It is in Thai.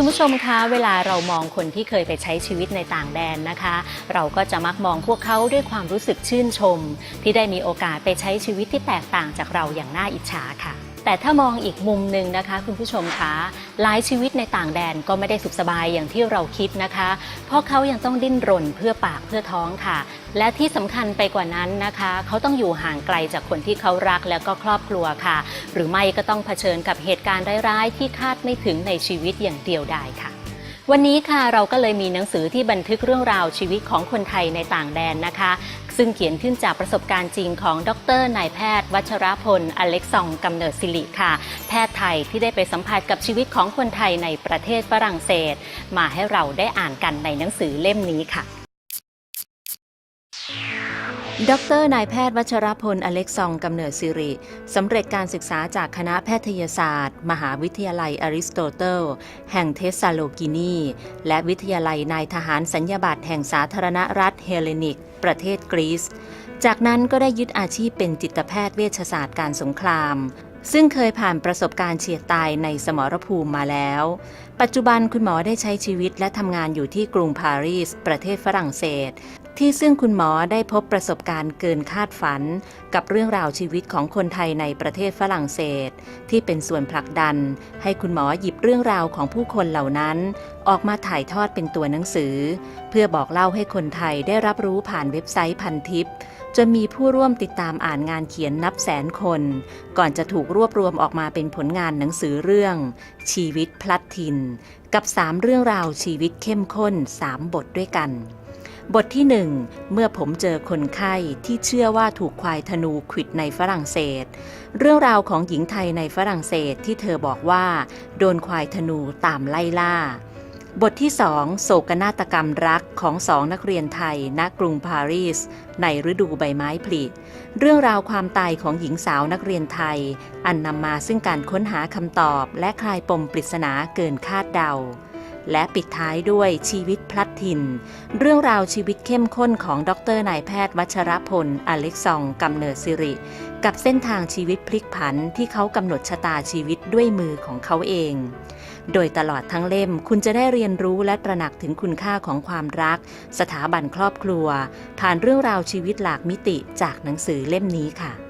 คุณผู้ชมคะเวลาเรามองคนที่เคยไปใช้ชีวิตในต่างแดนนะคะ เราก็จะมักมองพวกเขาด้วยความรู้สึกชื่นชม ที่ได้มีโอกาสไปใช้ชีวิตที่แตกต่างจากเราอย่างน่าอิจฉาค่ะ แต่ถ้ามองอีกมุมหนึ่งนะคะ คุณผู้ชมคะหลายชีวิตในต่างแดนก็ไม่ได้สุขสบายอย่างที่เราคิดนะคะ เพราะเขายังต้องดิ้นรนเพื่อปากเพื่อท้องค่ะ และที่สำคัญไปกว่านั้นนะคะ เขาต้องอยู่ห่างไกลจากคนที่เขารักแล้วก็ครอบครัวค่ะ หรือไม่ก็ต้องเผชิญกับเหตุการณ์ร้ายๆ ที่คาดไม่ถึงในชีวิตอย่างเดียวดายค่ะ วันนี้ค่ะเราก็เลยมีหนังสือที่บันทึกเรื่องราวชีวิตของคนไทยในต่างแดนนะคะ ซึ่งเขียนขึ้นจากประสบการณ์จริงของดรนายแพทย์ วัชรพล อเล็กซองกำเนิดสิริค่ะ แพทย์ไทยที่ได้ไปสัมผัสกับชีวิตของคนไทยในประเทศฝรั่งเศส มาให้เราได้อ่านกันในหนังสือเล่มนี้ค่ะ ดรนายแพทย์วัชรพล อเล็กซองกำเนิดสิริสำเร็จการศึกษาจากคณะแพทยศาสตร์ มหาวิทยาลัยอริสโตเติล แห่งเทสซาโลกินี และวิทยาลัยนายทหารสัญญาบัตรแห่งสาธารณรัฐเฮเลนิก ประเทศกรีซ จากนั้นก็ได้ยึดอาชีพเป็นจิตแพทย์เวชศาสตร์การสงคราม ซึ่งเคยผ่านประสบการณ์เฉียดตายในสมรภูมิมาแล้ว ปัจจุบันคุณหมอได้ใช้ชีวิตและทำงานอยู่ที่กรุงปารีส ประเทศฝรั่งเศส ที่ซึ่งคุณหมอได้พบประสบการณ์เกินคาดฝัน กับเรื่องราวชีวิตของคนไทยในประเทศฝรั่งเศส ที่เป็นส่วนผลักดัน ให้คุณหมอหยิบเรื่องราวของผู้คนเหล่านั้น ออกมาถ่ายทอดเป็นตัวหนังสือ เพื่อบอกเล่าให้คนไทยได้รับรู้ผ่านเว็บไซต์พันทิปจนมีผู้ร่วมติดตามอ่านงานเขียนนับแสนคน ก่อนจะถูกรวบรวมออกมาเป็นผลงานหนังสือเรื่อง ชีวิตพลัดถิ่น กับ 3 เรื่องราวชีวิตเข้มข้น 3 บทด้วยกัน บทที่1เมื่อผมเจอคนไข้ที่เชื่อว่าถูกควายธนูขิดในฝรั่งเศส เรื่องราวของหญิงไทยในฝรั่งเศสที่เธอบอกว่า โดนควายธนูตามไล่ล่า บทที่2โศกนาฏกรรมรักของสองนักเรียนไทยณกรุงปารีส ในฤดูใบไม้ผลิเรื่องราวความตายของหญิงสาวนักเรียนไทย อันนำมาซึ่งการค้นหาคำตอบและคลายปมปริศนาเกินคาดเดา และปิดท้ายด้วยชีวิตพลัดถิ่น เรื่องราวชีวิตเข้มข้นของดรนายแพทย์วัชรพล อเล็กซองกำเนิดสิริ กับเส้นทางชีวิตพลิกผันที่เขากำหนดชะตาชีวิตด้วยมือของเขาเอง โดยตลอดทั้งเล่มคุณจะได้เรียนรู้และตระหนักถึงคุณค่าของความรัก สถาบันครอบครัว ผ่านเรื่องราวชีวิตหลากมิติจากหนังสือเล่มนี้ค่ะ